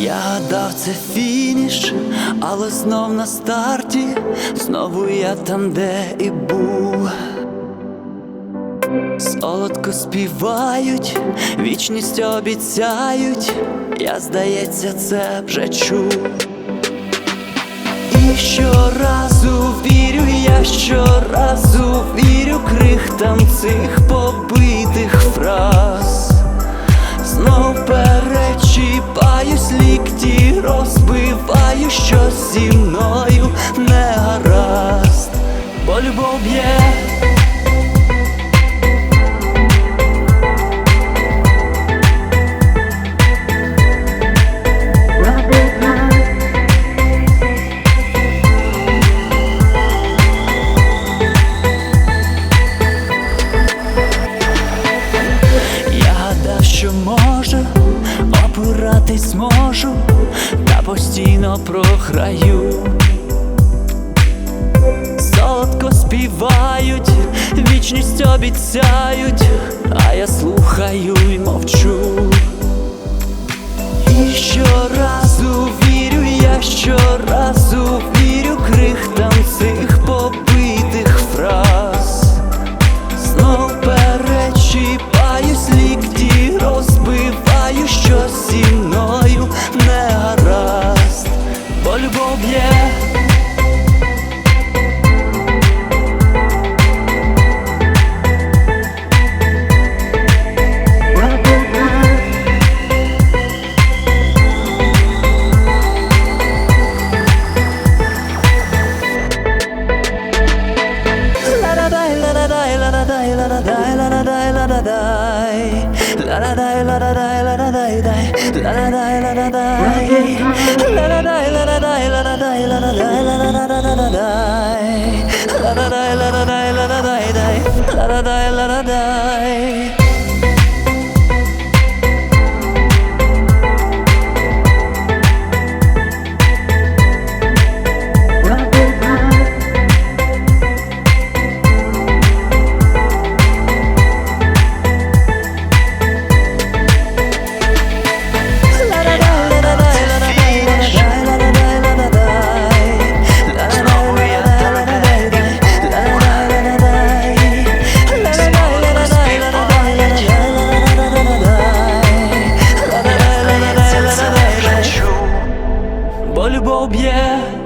Я гадав, це фініш, але знов на старті, знову я там, де і був. Солодко співають, вічність обіцяють, я, здається, це вже чув. І щоразу вірю, я щоразу вірю крихтам цих побитих зі мною не гаразд, бо любов б'є. Постійно програю. Солодко співають, вічність обіцяють, а я слухаю і мовчу. da dai la da dai la da dai la da dai la da dai la da dai dai la da dai la da dai la da dai la da dai la da dai la da dai la da da da da dai la da dai la da dai la da dai dai la da dai la da dai garbobie